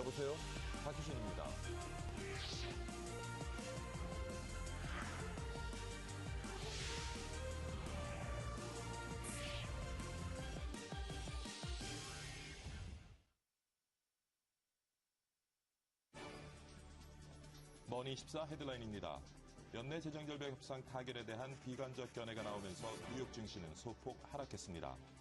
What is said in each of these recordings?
여보세요? 박희신입니다. 머니 14 헤드라인입니다. 연내 재정절벽 협상 타결에 대한 비관적 견해가 나오면서 뉴욕 증시는 소폭 하락했습니다.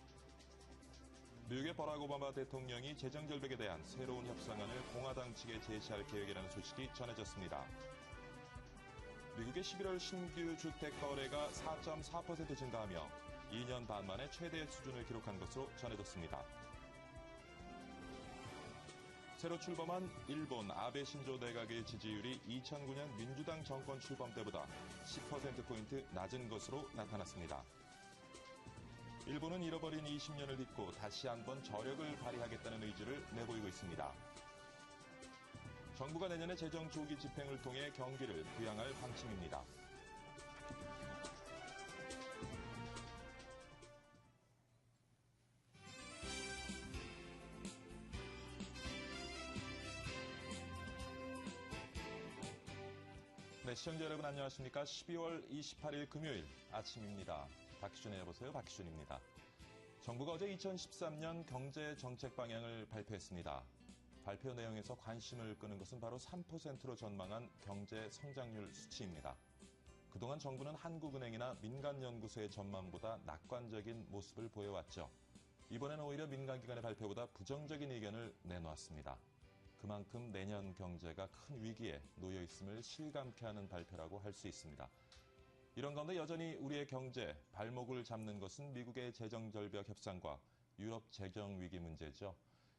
미국의 버락 오바마 대통령이 재정 절벽에 대한 새로운 협상안을 공화당 측에 제시할 계획이라는 소식이 전해졌습니다. 미국의 11월 신규 주택 거래가 4.4% 증가하며 2년 반 만에 최대 수준을 기록한 것으로 전해졌습니다. 새로 출범한 일본 아베 신조 내각의 지지율이 2009년 민주당 정권 출범 때보다 10%포인트 낮은 것으로 나타났습니다. 일본은 잃어버린 20년을 딛고 다시 한번 저력을 발휘하겠다는 의지를 내보이고 있습니다. 정부가 내년에 재정 조기 집행을 통해 경기를 부양할 방침입니다. 네, 시청자 여러분 안녕하십니까? 12월 28일 금요일 아침입니다. 박희준의 여보세요. 박희준입니다. 정부가 어제 2013년 경제 정책 방향을 발표했습니다. 발표 내용에서 관심을 끄는 것은 바로 3%로 전망한 경제 성장률 수치입니다. 그동안 정부는 한국은행이나 민간연구소의 전망보다 낙관적인 모습을 보여왔죠. 이번에는 오히려 민간기관의 발표보다 부정적인 의견을 내놓았습니다. 그만큼 내년 경제가 큰 위기에 놓여 있음을 실감케 하는 발표라고 할 수 있습니다. 이런 가운데 여전히 우리의 경제 발목을 잡는 것은 미국의 재정 절벽 협상과 유럽 재정 위기 문제죠.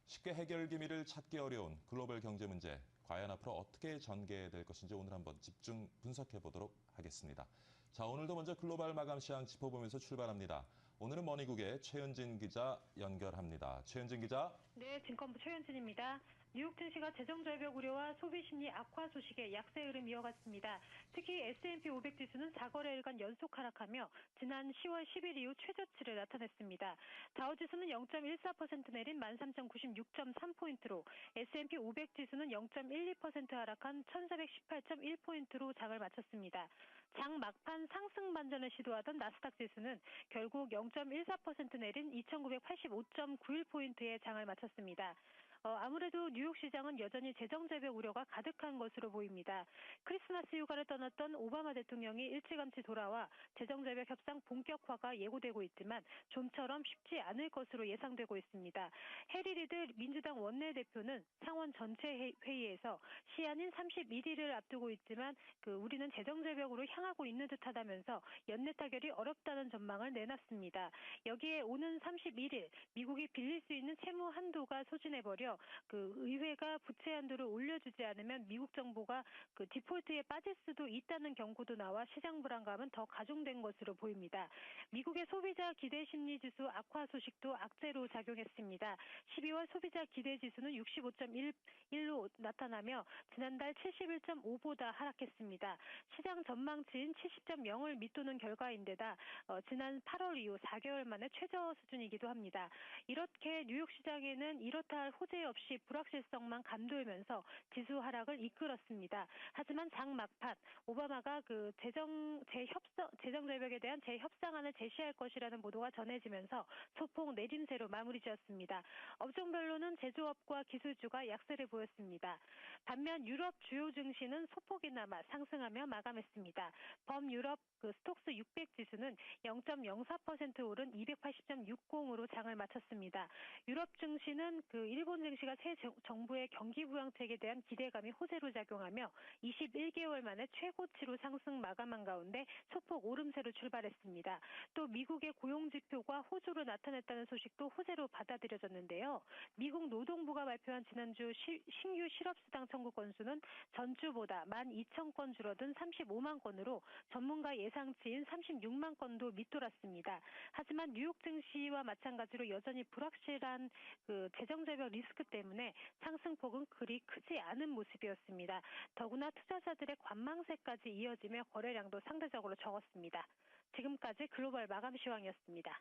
쉽게 해결 기미를 찾기 어려운 글로벌 경제 문제 과연 앞으로 어떻게 전개될 것인지 오늘 한번 집중 분석해 보도록 하겠습니다. 자, 오늘도 먼저 글로벌 마감 시황 짚어보면서 출발합니다. 오늘은 머니국의 최현진 기자 연결합니다. 최현진 기자. 네, 증권부 최현진입니다. 뉴욕 증시가 재정 절벽 우려와 소비 심리 악화 소식에 약세 흐름 이어갔습니다. 특히 S&P 500 지수는 4거래일간 연속 하락하며 지난 10월 10일 이후 최저치를 나타냈습니다. 다우 지수는 0.14% 내린 13,096.3포인트로 S&P 500 지수는 0.12% 하락한 1,418.1포인트로 장을 마쳤습니다. 장 막판 상승 반전을 시도하던 나스닥 지수는 결국 0.14% 내린 2,985.91포인트의 장을 마쳤습니다. 어, 아무래도 뉴욕 시장은 여전히 재정 절벽 우려가 가득한 것으로 보입니다. 크리스마스 휴가를 떠났던 오바마 대통령이 일찌감치 돌아와 재정 절벽 협상 본격화가 예고되고 있지만 좀처럼 쉽지 않을 것으로 예상되고 있습니다. 해리 리드 민주당 원내대표는 상원 전체 회의에서 시한인 31일을 앞두고 있지만 그 우리는 재정 절벽으로 향하고 있는 듯하다면서 연내 타결이 어렵다는 전망을 내놨습니다. 여기에 오는 31일 미국이 빌릴 수 있는 채무 한도가 소진해버려 그 의회가 부채 한도를 올려주지 않으면 미국 정부가 그 디폴트에 빠질 수도 있다는 경고도 나와 시장 불안감은 더 가중된 것으로 보입니다. 미국의 소비자 기대 심리 지수 악화 소식도 악재로 작용했습니다. 12월 소비자 기대 지수는 65.1로 나타나며 지난달 71.5보다 하락했습니다. 시장 전망치인 70.0을 밑도는 결과인데다 어, 지난 8월 이후 4개월 만에 최저 수준이기도 합니다. 이렇게 뉴욕 시장에는 이렇다 할 호재 없이 불확실성만 감돌면서 지수 하락을 이끌었습니다. 하지만 장 막판 오바마가 그 재정 재협상 재정 절벽에 대한 재협상안을 제시할 것이라는 보도가 전해지면서 소폭 내림세로 마무리지었습니다. 업종별로는 제조업과 기술주가 약세를 보였습니다. 반면 유럽 주요 증시는 소폭이나마 상승하며 마감했습니다. 범유럽 그 스톡스 600 지수는 0.04% 오른 280.60으로 장을 마쳤습니다. 유럽 증시는 그 일본 증시 가 새 정부의 경기 부양책에 대한 기대감이 호재로 작용하며 21개월 만에 최고치로 상승 마감한 가운데 소폭 오름세로 출발했습니다. 또 미국의 고용 지표가 호조로 나타났다는 소식도 호재로 받아들여졌는데요. 미국 노동부가 발표한 지난주 시, 신규 실업수당 청구 건수는 전주보다 12,000건 줄어든 35만 건으로 전문가 예 예상치인 36만 건도 밑돌았습니다. 하지만 뉴욕 증시와 마찬가지로 여전히 불확실한 그 재정 절벽 리스크 때문에 상승폭은 그리 크지 않은 모습이었습니다. 더구나 투자자들의 관망세까지 이어지며 거래량도 상대적으로 적었습니다. 지금까지 글로벌 마감 시황이었습니다.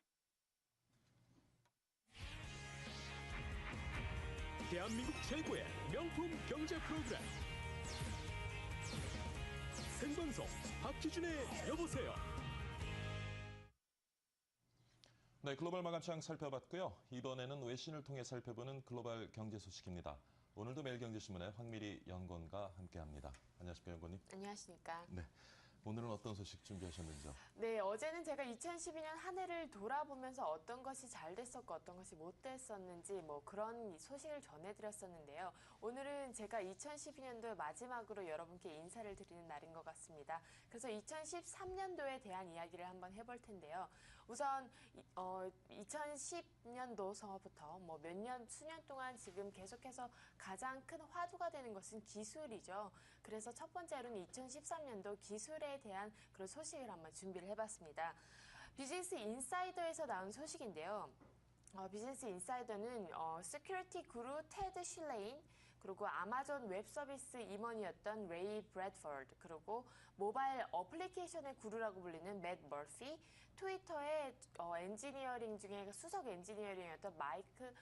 대한민국 최고의 명품 경제 프로그램 생방송 박기준의 여보세요 네, 글로벌 마감창 살펴봤고요. 이번에는 외신을 통해 살펴보는 글로벌 경제 소식입니다. 오늘도 매일경제신문의 황미리 연구원과 함께합니다. 안녕하십니까, 연구원님. 안녕하십니까. 네, 오늘은 어떤 소식 준비하셨는지요? 네, 어제는 제가 2012년 한 해를 돌아보면서 어떤 것이 잘 됐었고 어떤 것이 못 됐었는지 뭐 그런 소식을 전해드렸었는데요. 오늘은 제가 2012년도의 마지막으로 여러분께 인사를 드리는 날인 것 같습니다. 그래서 2013년도에 대한 이야기를 한번 해볼 텐데요. 우선 이- 어, 2010년도서부터 뭐 몇 년, 수년 동안 지금 계속해서 가장 큰 화두가 되는 것은 기술이죠. 그래서 첫 번째로는 2013년도 기술에 대한 그런 소식을 한번 준비를 해봤습니다. 비즈니스 인사이더에서 나온 소식인데요. 어, 비즈니스 인사이더는 어, 시큐리티 그루 테드 슐레인 그리고 아마존 웹 서비스 임원이었던 레이 브래드퍼드 그리고 모바일 어플리케이션의 구루라고 불리는 맷 머피 트위터의 어, 엔지니어링 중에 수석 엔지니어링이었던 마이크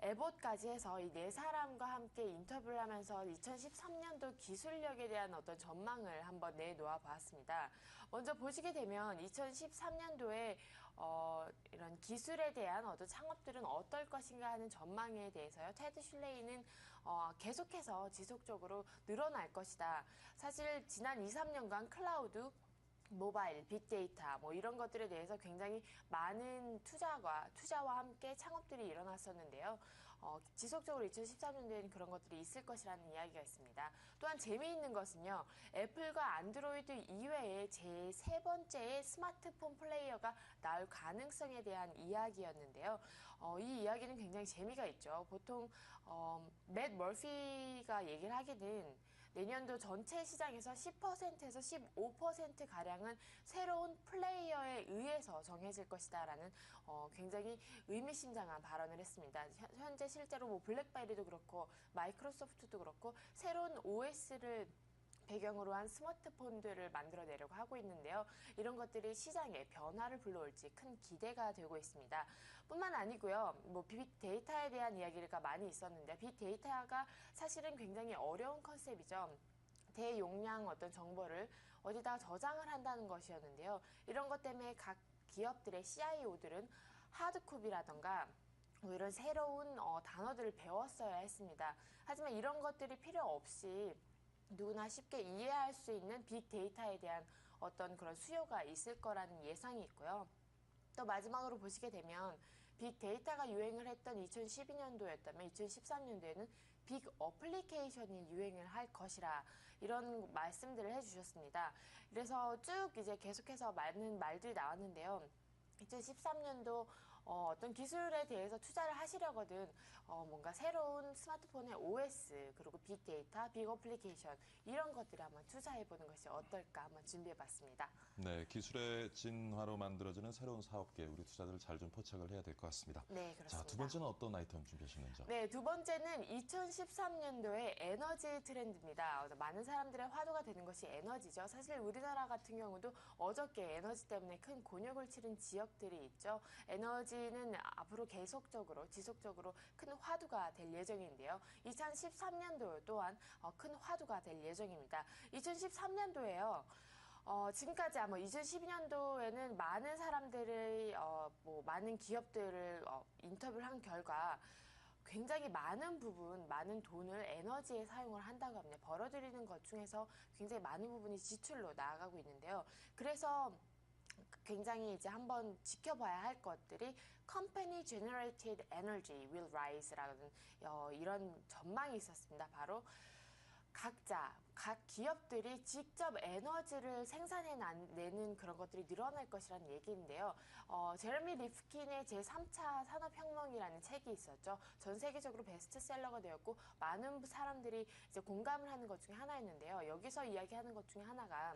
에봇까지 해서 이 네 사람과 함께 인터뷰를 하면서 2013년도 기술력에 대한 어떤 전망을 한번 내놓아 보았습니다. 먼저 보시게 되면 2013년도에 어, 이런 기술에 대한 어떤 창업들은 어떨 것인가 하는 전망에 대해서요. 테드 슐레이는 어, 계속해서 지속적으로 늘어날 것이다. 사실 지난 2, 3년간 클라우드 모바일, 빅데이터 뭐 이런 것들에 대해서 굉장히 많은 투자와 투자와 함께 창업들이 일어났었는데요. 어, 지속적으로 2013년도에는 그런 것들이 있을 것이라는 이야기가 있습니다. 또한 재미있는 것은요. 애플과 안드로이드 이외에 제 세 번째의 스마트폰 플레이어가 나올 가능성에 대한 이야기였는데요. 어, 이 이야기는 굉장히 재미가 있죠. 보통 어, 맷 머피가 얘기를 하기는 내년도 전체 시장에서 10%에서 15% 가량은 새로운 플레이어에 의해서 정해질 것이다 라는 어, 굉장히 의미심장한 발언을 했습니다. 현- 현재 실제로 뭐 블랙베리도 그렇고 마이크로소프트도 그렇고 새로운 OS를 배경으로 한 스마트폰들을 만들어내려고 하고 있는데요. 이런 것들이 시장에 변화를 불러올지 큰 기대가 되고 있습니다. 뿐만 아니고요. 뭐 빅데이터에 대한 이야기가 많이 있었는데 빅데이터가 사실은 굉장히 어려운 컨셉이죠. 대용량 어떤 정보를 어디다 저장을 한다는 것이었는데요. 이런 것 때문에 각 기업들의 CIO들은 하드코비라던가 뭐 이런 새로운 어, 단어들을 배웠어야 했습니다. 하지만 이런 것들이 필요 없이 누구나 쉽게 이해할 수 있는 빅데이터에 대한 어떤 그런 수요가 있을 거라는 예상이 있고요. 또 마지막으로 보시게 되면 빅데이터가 유행을 했던 2012년도였다면 2013년도에는 빅 어플리케이션이 유행을 할 것이라 이런 말씀들을 해주셨습니다. 그래서 쭉 이제 계속해서 많은 말들이 나왔는데요. 2013년도 어, 떤 기술에 대해서 투자를 하시려거든 어, 뭔가 새로운 스마트폰의 OS 그리고 빅데이터, 빅 어플리케이션 이런 것들을 한번 투자해보는 것이 어떨까 한번 준비해봤습니다. 네, 기술의 진화로 만들어지는 새로운 사업계 우리 투자들을 잘 좀 포착을 해야 될 것 같습니다. 네, 그렇습니다. 자, 두 번째는 어떤 아이템 준비하셨는지요? 네, 두 번째는 2013년도의 에너지 트렌드입니다. 어, 많은 사람들의 화두가 되는 것이 에너지죠. 사실 우리나라 같은 경우도 어저께 에너지 때문에 큰 곤욕을 치른 지역들이 있죠. 에너지 는 앞으로 계속적으로 지속적으로 큰 화두가 될 예정인데요. 2013년도 또한 어, 큰 화두가 될 예정입니다. 2013년도에요. 어, 지금까지 아마 2012년도에는 많은 사람들의 어, 뭐 많은 기업들을 어, 인터뷰를 한 결과 굉장히 많은 부분, 많은 돈을 에너지에 사용을 한다고 합니다. 벌어들이는 것 중에서 굉장히 많은 부분이 지출로 나아가고 있는데요. 그래서 굉장히 이제 한번 지켜봐야 할 것들이 Company Generated Energy will Rise라는 어, 이런 전망이 있었습니다. 바로 각자 각 기업들이 직접 에너지를 생산해 내는 그런 것들이 늘어날 것이라는 얘기인데요. 어, 제레미 리프킨의 제3차 산업혁명이라는 책이 있었죠. 전 세계적으로 베스트셀러가 되었고 많은 사람들이 이제 공감을 하는 것 중에 하나였는데요. 여기서 이야기하는 것 중에 하나가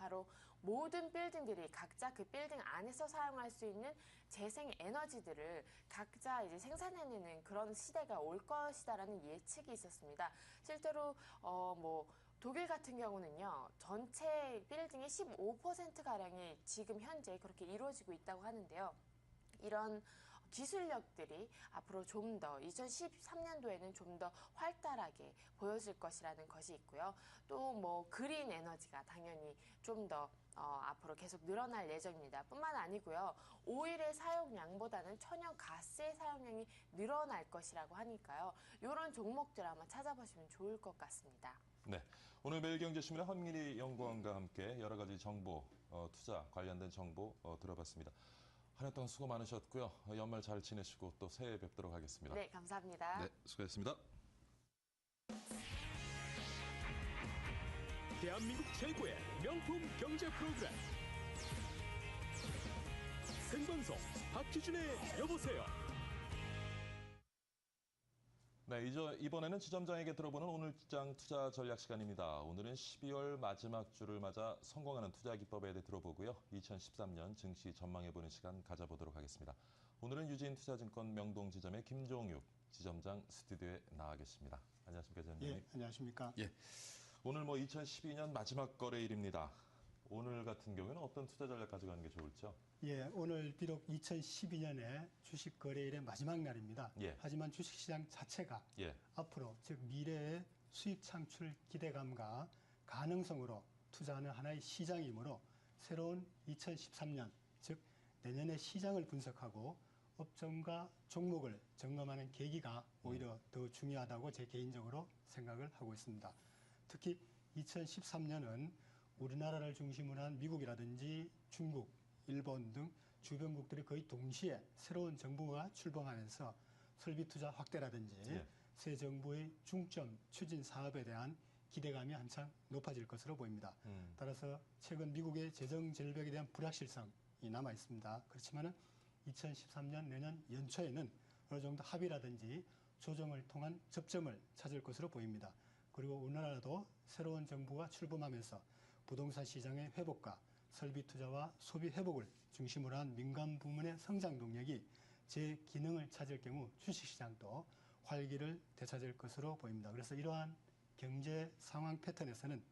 바로 모든 빌딩들이 각자 그 빌딩 안에서 사용할 수 있는 재생 에너지들을 각자 이제 생산해내는 그런 시대가 올 것이다라는 예측이 있었습니다. 실제로 어뭐 독일 같은 경우는요 전체 빌딩의 15% 가량이 지금 현재 그렇게 이루어지고 있다고 하는데요. 이런 기술력들이 앞으로 좀 더 2013년도에는 좀 더 활달하게 보여질 것이라는 것이 있고요. 또 뭐 그린 에너지가 당연히 좀더 어, 앞으로 계속 늘어날 예정입니다. 뿐만 아니고요. 오일의 사용량보다는 천연 가스의 사용량이 늘어날 것이라고 하니까요. 이런 종목들 한번 찾아보시면 좋을 것 같습니다. 네. 오늘 매일경제신문의 황미리 연구원과 함께 여러 가지 정보, 어, 투자 관련된 정보 어, 들어봤습니다. 한해 동안 수고 많으셨고요. 어, 연말 잘 지내시고 또 새해 뵙도록 하겠습니다. 네, 감사합니다. 네, 수고했습니다. 대한민국 최고의 명품 경제 프로그램 생방송 박기준의 여보세요 네, 이저, 이번에는 지점장에게 들어보는 오늘 시장 투자 전략 시간입니다. 오늘은 12월 마지막 주를 맞아 성공하는 투자 기법에 대해 들어보고요. 2013년 증시 전망해보는 시간 가져보도록 하겠습니다. 오늘은 유진 투자증권 명동 지점의 김종육 지점장 스튜디오에 나와 계십니다. 안녕하십니까, 지점장님. 예, 안녕하십니까. 예. 오늘 뭐 2012년 마지막 거래일입니다. 오늘 같은 경우에는 어떤 투자 전략 가져가는 게 좋을죠? 예, 오늘 비록 2012년에 주식 거래일의 마지막 날입니다. 예. 하지만 주식 시장 자체가 예. 앞으로 즉 미래의 수익 창출 기대감과 가능성으로 투자하는 하나의 시장이므로 새로운 2013년 즉 내년의 시장을 분석하고 업종과 종목을 점검하는 계기가 오히려 더 중요하다고 제 개인적으로 생각을 하고 있습니다. 특히 2013년은 우리나라를 중심으로 한 미국이라든지 중국, 일본 등 주변국들이 거의 동시에 새로운 정부가 출범하면서 설비 투자 확대라든지 예. 새 정부의 중점 추진 사업에 대한 기대감이 한창 높아질 것으로 보입니다. 음. 따라서 최근 미국의 재정 절벽에 대한 불확실성이 남아 있습니다. 그렇지만은 2013년 내년 연초에는 어느 정도 합의라든지 조정을 통한 접점을 찾을 것으로 보입니다. 그리고 우리나라도 새로운 정부가 출범하면서 부동산 시장의 회복과 설비 투자와 소비 회복을 중심으로 한 민간 부문의 성장 동력이 제 기능을 찾을 경우 주식시장도 활기를 되찾을 것으로 보입니다. 그래서 이러한 경제 상황 패턴에서는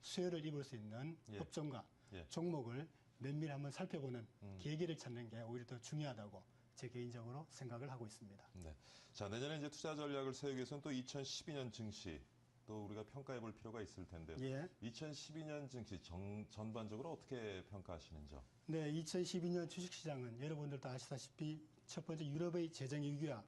수혜를 입을 수 있는 예. 업종과 예. 종목을 면밀히 한번 살펴보는 음. 계기를 찾는 게 오히려 더 중요하다고 제 개인적으로 생각을 하고 있습니다. 네. 자, 내년에 이제 투자 전략을 세우기 위해서는 또 2012년 증시 또 우리가 평가해 볼 필요가 있을 텐데요. 예. 2012년 증시 정, 전반적으로 어떻게 평가하시는지요? 네, 2012년 주식시장은 여러분들도 아시다시피 첫 번째 유럽의 재정 위기와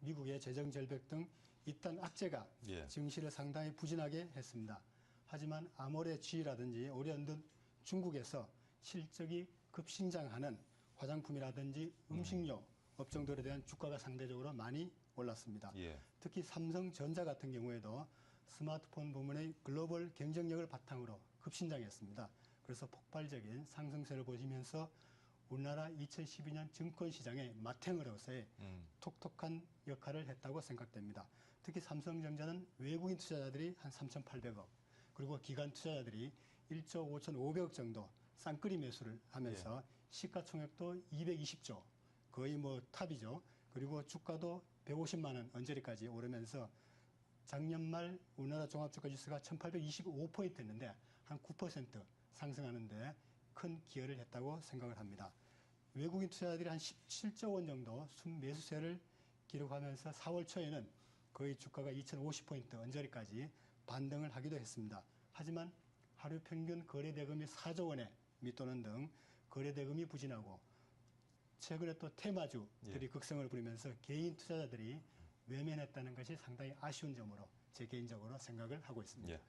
미국의 재정 절벽 등 이딴 악재가 예. 증시를 상당히 부진하게 했습니다. 하지만 아모레 G라든지 오리온 등 중국에서 실적이 급신장하는 화장품이라든지 음식료 업종들에 대한 주가가 상대적으로 많이 올랐습니다. 예. 특히 삼성전자 같은 경우에도 스마트폰 부문의 글로벌 경쟁력을 바탕으로 급신장했습니다. 그래서 폭발적인 상승세를 보시면서 우리나라 2012년 증권 시장의 마탱으로서의 음. 톡톡한 역할을 했다고 생각됩니다. 특히 삼성전자는 외국인 투자자들이 한 3,800억, 그리고 기관 투자자들이 1조 5,500억 정도 쌍끌이 매수를 하면서 시가총액도 220조, 거의 뭐 탑이죠. 그리고 주가도 150만 원 언저리까지 오르면서 작년 말 우리나라 종합주가 지수가 1,825포인트였는데 한 9% 상승하는데 큰 기여를 했다고 생각을 합니다. 외국인 투자자들이 한 17조 원 정도 순매수세를 기록하면서 4월 초에는 거의 주가가 2,050포인트 언저리까지 반등을 하기도 했습니다. 하지만 하루 평균 거래 대금이 4조 원에 밑도는 등 거래 대금이 부진하고 최근에 또 테마주들이 예. 극성을 부리면서 개인 투자자들이 외면했다는 것이 상당히 아쉬운 점으로 제 개인적으로 생각을 하고 있습니다. 예.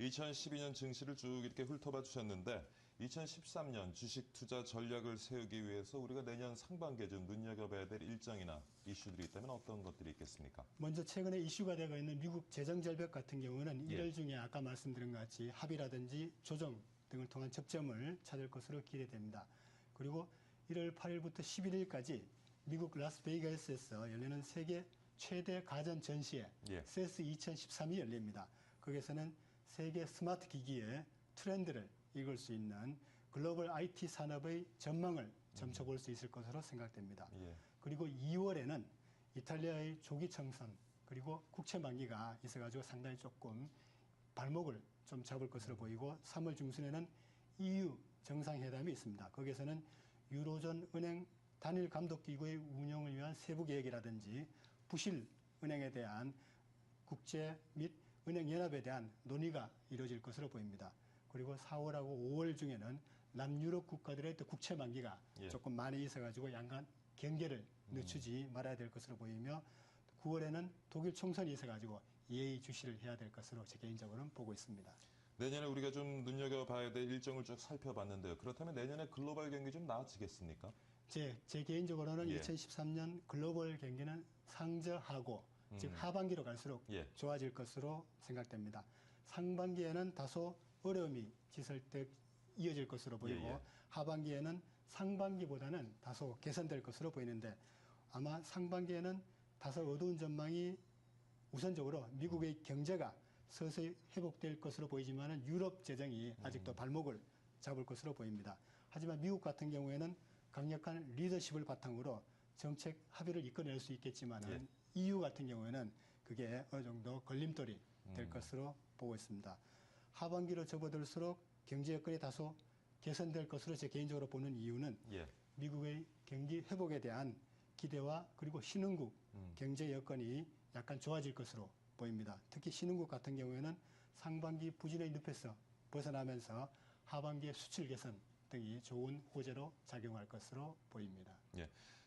2012년 증시를 쭉 이렇게 훑어봐 주셨는데 2013년 주식 투자 전략을 세우기 위해서 우리가 내년 상반기에 좀 눈여겨봐야 될 일정이나 이슈들이 있다면 어떤 것들이 있겠습니까? 먼저 최근에 이슈가 되고 있는 미국 재정 절벽 같은 경우는 예. 일월 중에 아까 말씀드린 것 같이 합의라든지 조정 등을 통한 접점을 찾을 것으로 기대됩니다. 그리고 1월 8일부터 11일까지 미국 라스베이거스에서 열리는 세계 최대 가전 전시회 예. CES 2013이 열립니다. 거기에서는 세계 스마트 기기의 트렌드를 읽을 수 있는 글로벌 IT 산업의 전망을 점쳐볼 수 있을 것으로 생각됩니다. 예. 그리고 2월에는 이탈리아의 조기 청선 그리고 국채 만기가 있어가지고 상당히 조금 발목을 좀 잡을 것으로 보이고 3월 중순에는 EU 정상회담이 있습니다. 거기에서는 유로존 은행 단일 감독기구의 운영을 위한 세부 계획이라든지 부실 은행에 대한 국제 및 은행 연합에 대한 논의가 이루어질 것으로 보입니다. 그리고 4월하고 5월 중에는 남유럽 국가들의 또 국채 만기가 예. 조금 많이 있어가지고 양간 경계를 늦추지 말아야 될 것으로 보이며 9월에는 독일 총선이 있어가지고 예의 주시를 해야 될 것으로 제 개인적으로는 보고 있습니다. 내년에 우리가 좀 눈여겨봐야 될 일정을 쭉 살펴봤는데요. 그렇다면 내년에 글로벌 경기 좀 나아지겠습니까? 제, 제 개인적으로는 예. 2013년 글로벌 경기는 상저하고 즉 음. 하반기로 갈수록 예. 좋아질 것으로 생각됩니다. 상반기에는 다소 어려움이 지설때 이어질 것으로 보이고 예, 예. 하반기에는 상반기보다는 다소 개선될 것으로 보이는데 아마 상반기에는 다소 어두운 전망이 우선적으로 미국의 경제가 서서히 회복될 것으로 보이지만은 유럽 재정이 아직도 음. 발목을 잡을 것으로 보입니다. 하지만 미국 같은 경우에는 강력한 리더십을 바탕으로 정책 합의를 이끌어낼 수 있겠지만 은 예. EU 같은 경우에는 그게 어느 정도 걸림돌이 될 음. 것으로 보고 있습니다. 하반기로 접어들수록 경제 여건이 다소 개선될 것으로 제 개인적으로 보는 이유는 예. 미국의 경기 회복에 대한 기대와 그리고 신흥국 음. 경제 여건이 약간 좋아질 것으로 보입니다. 특히 신흥국 같은 경우에는 상반기 부진의 늪에서 벗어나면서 하반기의 수출 개선 등이 좋은 호재로 작용할 것으로 보입니다.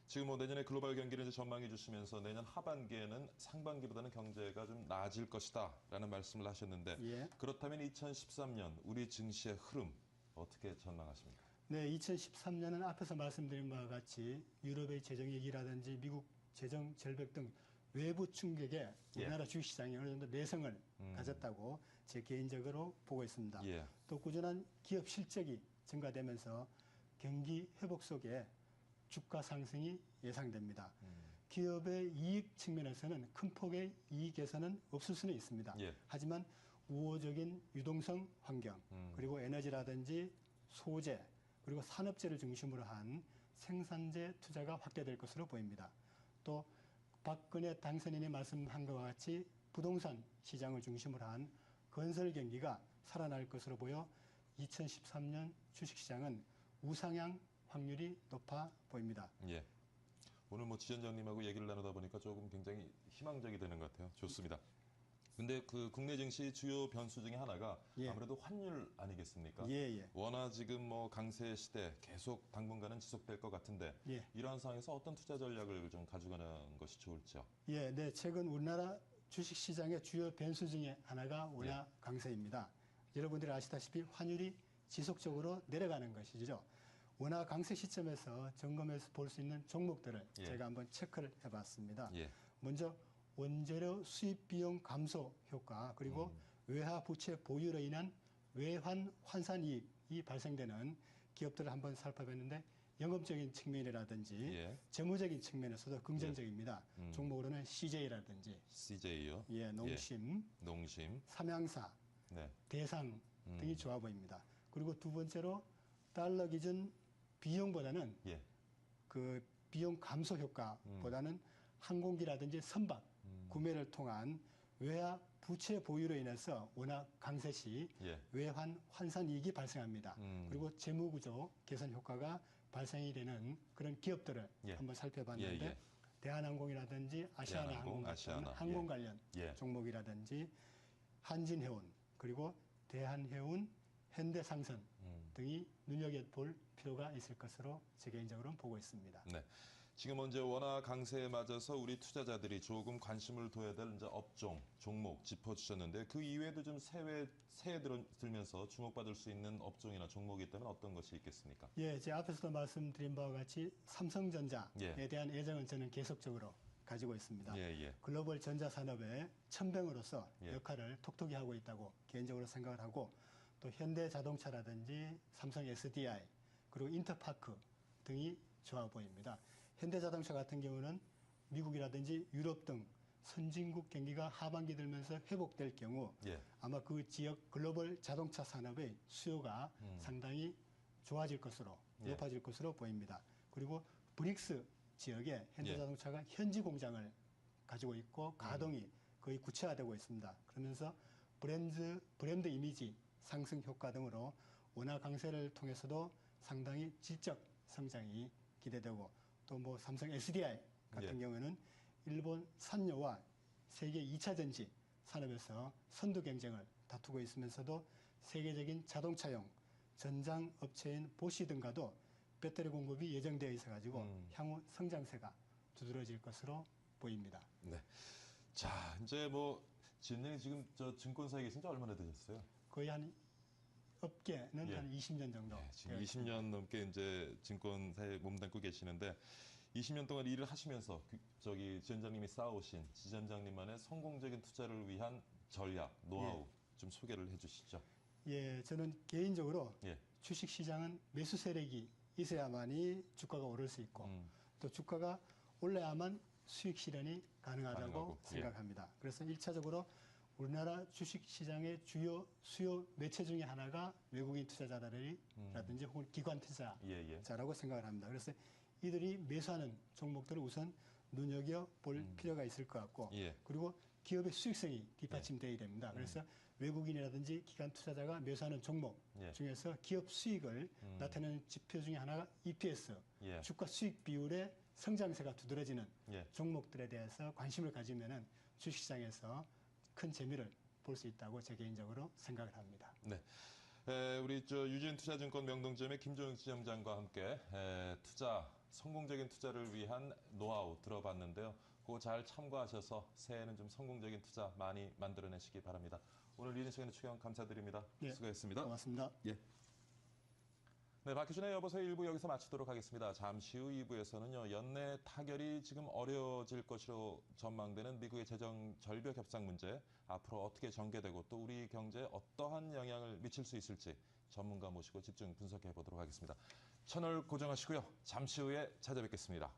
지금 뭐 내년에 글로벌 경기를 이제 전망해 주시면서 내년 하반기에는 상반기보다는 경제가 좀 나아질 것이다라는 말씀을 하셨는데 예. 그렇다면 2013년 우리 증시의 흐름 어떻게 전망하십니까? 네, 2013년은 앞에서 말씀드린 바와 같이 유럽의 재정 위기라든지 미국 재정 절벽 등 외부 충격에 예. 우리나라 주식시장이 어느 정도 내성을 음. 가졌다고 제 개인적으로 보고 있습니다. 예. 또 꾸준한 기업 실적이 증가되면서 경기 회복 속에 주가 상승이 예상됩니다. 음. 기업의 이익 측면에서는 큰 폭의 이익 개선은 없을 수는 있습니다. 예. 하지만 우호적인 유동성 환경 음. 그리고 에너지라든지 소재 그리고 산업재를 중심으로 한 생산재 투자가 확대될 것으로 보입니다. 또 박근혜 당선인이 말씀한 것과 같이 부동산 시장을 중심으로 한 건설 경기가 살아날 것으로 보여 2013년 주식시장은 우상향 확률이 높아 보입니다. 예. 오늘 뭐 지전장님하고 얘기를 나누다 보니까 조금 굉장히 희망적이 되는 것 같아요. 좋습니다. 근데 그 국내 증시 주요 변수 중에 하나가 예. 아무래도 환율 아니겠습니까? 예, 예. 워낙 지금 뭐 강세 시대 계속 당분간은 지속될 것 같은데 예. 이러한 상황에서 어떤 투자 전략을 좀 가져가는 것이 좋을지요? 예, 네. 최근 우리나라 주식 시장의 주요 변수 중에 하나가 원화 강세입니다. 여러분들이 아시다시피 환율이 지속적으로 내려가는 것이죠. 원화 강세 시점에서 점검해서 볼 수 있는 종목들을 예. 제가 한번 체크를 해봤습니다. 예. 먼저 원재료 수입 비용 감소 효과 그리고 음. 외화 부채 보유로 인한 외환 환산 이익이 발생되는 기업들을 한번 살펴봤는데 영업적인 측면이라든지 예. 재무적인 측면에서도 긍정적입니다. 음. 종목으로는 CJ라든지 CJ요. 예, 농심, 농심. 삼양사, 네. 대상 음. 등이 좋아 보입니다. 그리고 두 번째로 달러 기준 비용보다는 예. 그 비용 감소 효과보다는 항공기라든지 선박 음. 구매를 통한 외화 부채 보유로 인해서 워낙 강세 시 예. 외환 환산 이익이 발생합니다. 음. 그리고 재무 구조 개선 효과가 발생이 되는 그런 기업들을 예. 한번 살펴봤는데 예, 예. 대한항공이라든지 아시아나 대한항공, 항공 같은 아시아나, 항공 예. 관련 예. 종목이라든지 한진해운 그리고 대한해운 현대상선 음. 등이 눈여겨볼 필요가 있을 것으로 제 개인적으로는 보고 있습니다. 네. 지금 먼저 원화 강세에 맞아서 우리 투자자들이 조금 관심을 둬야 될 이제 업종, 종목 짚어주셨는데 그 이외에도 좀 새해 새해 들, 들면서 주목받을 수 있는 업종이나 종목이 있다면 어떤 것이 있겠습니까? 예, 제 앞에서도 말씀드린 바와 같이 삼성전자에 예. 대한 애정은 저는 계속적으로 가지고 있습니다. 예, 예. 글로벌 전자 산업의 천병으로서 예. 역할을 톡톡히 하고 있다고 개인적으로 생각을 하고 또 현대 자동차라든지 삼성 SDI 그리고 인터파크 등이 좋아 보입니다. 현대 자동차 같은 경우는 미국이라든지 유럽 등 선진국 경기가 하반기 들면서 회복될 경우 예. 아마 그 지역 글로벌 자동차 산업의 수요가 음. 상당히 좋아질 것으로 예. 높아질 것으로 보입니다. 그리고 브릭스 지역에 예. 현대자동차가 현지 공장을 가지고 있고 가동이 거의 구체화되고 있습니다. 그러면서 브랜드 브랜드 이미지 상승 효과 등으로 원화 강세를 통해서도 상당히 질적 성장이 기대되고 또 뭐 삼성 SDI 같은 예. 경우에는 일본 산요와 세계 2차 전지 산업에서 선두 경쟁을 다투고 있으면서도 세계적인 자동차용 전장 업체인 보시 등과도 배터리 공급이 예정되어 있어 가지고 음. 향후 성장세가 두드러질 것으로 보입니다. 네. 자, 이제 뭐 진행이 지금 저 증권사에 계신 지 얼마나 되셨어요? 거의 한 업계는 예. 한 20년 정도. 네, 지금 되어 있습니다. 20년 넘게 이제 증권사에 몸담고 계시는데 20년 동안 일을 하시면서 그- 저기 지점장님이 쌓아오신 지점장님만의 성공적인 투자를 위한 전략, 노하우 좀 소개를 해주시죠. 예, 저는 개인적으로 예. 주식 시장은 매수 세력이 있어야만이 주가가 오를 수 있고 음, 또 주가가 올라야만 수익 실현이 가능하다고 가능하고, 예. 생각합니다. 그래서 일차적으로 우리나라 주식 시장의 주요 수요 매체 중에 하나가 외국인 투자자들이라든지 혹은 기관 투자자라고 예, 예. 생각을 합니다. 그래서 이들이 매수하는 종목들을 우선 눈여겨 볼 필요가 있을 것 같고 예. 그리고 기업의 수익성이 뒷받침돼야 됩니다. 그래서 외국인이라든지 기관 투자자가 매수하는 종목 예. 중에서 기업 수익을 나타내는 지표 중에 하나가 EPS, 예. 주가 수익 비율의 성장세가 두드러지는 예. 종목들에 대해서 관심을 가지면은 주식시장에서 큰 재미를 볼 수 있다고 제 개인적으로 생각을 합니다. 네. 에, 우리 저 유진 투자증권 명동점의 김종욱 지점장과 함께 에, 투자 성공적인 투자를 위한 노하우 들어봤는데요. 그거 잘 참고하셔서 새해에는 좀 성공적인 투자 많이 만들어내시기 바랍니다. 오늘 이른 시간에 출연 감사드립니다. 예. 수고했습니다. 고맙습니다. 네, 박희준의 여보세요 1부 여기서 마치도록 하겠습니다. 잠시 후 2부에서는요, 연내 타결이 지금 어려워질 것으로 전망되는 미국의 재정 절벽 협상 문제, 앞으로 어떻게 전개되고 또 우리 경제에 어떠한 영향을 미칠 수 있을지 전문가 모시고 집중 분석해 보도록 하겠습니다. 채널 고정하시고요. 잠시 후에 찾아뵙겠습니다.